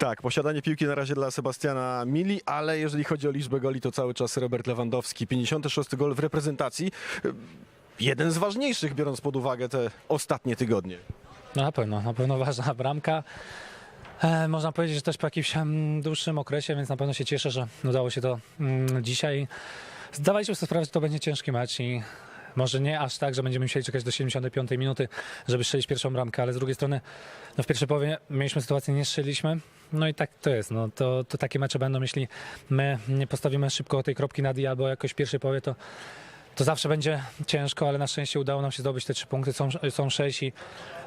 Tak, posiadanie piłki na razie dla Sebastiana Mili, ale jeżeli chodzi o liczbę goli, to cały czas Robert Lewandowski. 56 gol w reprezentacji. Jeden z ważniejszych, biorąc pod uwagę te ostatnie tygodnie. No na pewno, na pewno ważna bramka. E, można powiedzieć, że też po jakimś dłuższym okresie, więc na pewno się cieszę, że udało się to mm, dzisiaj. Zdawaliśmy sobie sprawę, że to będzie ciężki mecz i może nie aż tak, że będziemy musieli czekać do 75 minuty, żeby strzelić pierwszą bramkę, ale z drugiej strony no w pierwszej połowie mieliśmy sytuację, nie strzeliliśmy. No i tak to jest. No, to, to takie mecze będą, jeśli my nie postawimy szybko tej kropki na D albo jakoś w pierwszej połowie, to to zawsze będzie ciężko, ale na szczęście udało nam się zdobyć te trzy punkty, są, są sześć i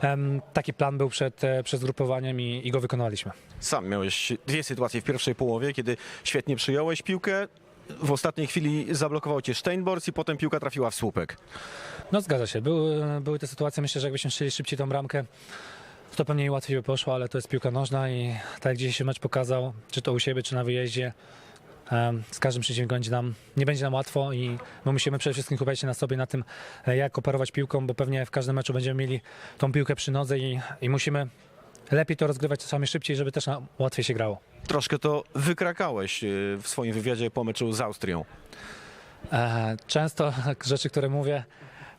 em, taki plan był przed, e, przed zgrupowaniem i, i go wykonaliśmy. Sam miałeś dwie sytuacje w pierwszej połowie, kiedy świetnie przyjąłeś piłkę. W ostatniej chwili zablokował cię Steinborgs i potem piłka trafiła w słupek. No zgadza się, były, były te sytuacje, myślę, że jakbyśmy strzeli szybciej tą bramkę, to pewnie łatwiej by poszło, ale to jest piłka nożna i tak jak dzisiejszy mecz pokazał, czy to u siebie, czy na wyjeździe, z każdym przeciwnikiem będzie nam, nie będzie nam łatwo i my musimy przede wszystkim skupiać się na sobie, na tym, e, jak operować piłką, bo pewnie w każdym meczu będziemy mieli tą piłkę przy nodze i, i musimy lepiej to rozgrywać czasami szybciej, żeby też nam łatwiej się grało. Troszkę to wykrakałeś y, w swoim wywiadzie po meczu z Austrią. E, Często rzeczy, które mówię,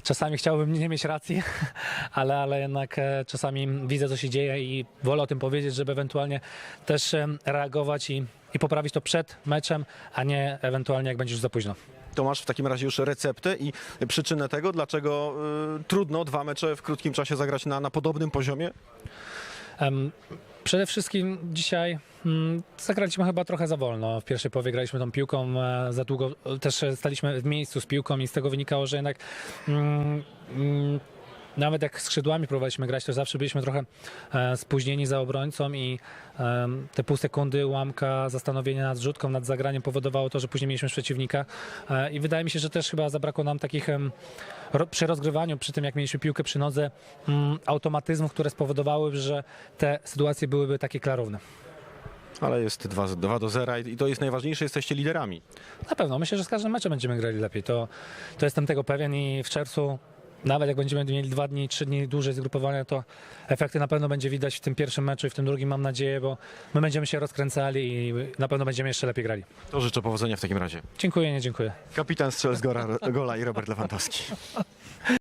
czasami chciałbym nie mieć racji, ale, ale jednak e, czasami widzę, co się dzieje i wolę o tym powiedzieć, żeby ewentualnie też reagować i, i poprawić to przed meczem, a nie ewentualnie jak będzie już za późno. To masz w takim razie już receptę i przyczynę tego, dlaczego y, trudno dwa mecze w krótkim czasie zagrać na, na podobnym poziomie? Em, Przede wszystkim dzisiaj mm, zagraliśmy chyba trochę za wolno. W pierwszej połowie graliśmy tą piłką e, za długo, e, też staliśmy w miejscu z piłką i z tego wynikało, że jednak mm, nawet jak skrzydłami próbowaliśmy grać, to zawsze byliśmy trochę e, spóźnieni za obrońcą i em, te pół sekundy, ułamka, zastanowienie nad rzutką, nad zagraniem powodowało to, że później mieliśmy przeciwnika E, i wydaje mi się, że też chyba zabrakło nam takich przy rozgrywaniu, przy tym jak mieliśmy piłkę przy nodze, mm, automatyzmów, które spowodowały, że te sytuacje byłyby takie klarowne. Ale jest 2, 2 do 0 i to jest najważniejsze, jesteście liderami. Na pewno, myślę, że z każdym meczem będziemy grali lepiej. To, to jestem tego pewien i w czerwcu, nawet jak będziemy mieli dwa dni, trzy dni dłużej zgrupowania, to efekty na pewno będzie widać w tym pierwszym meczu i w tym drugim mam nadzieję, bo my będziemy się rozkręcali i na pewno będziemy jeszcze lepiej grali. To życzę powodzenia w takim razie. Dziękuję, nie dziękuję. Kapitan strzel z gola, gola i Robert Lewandowski.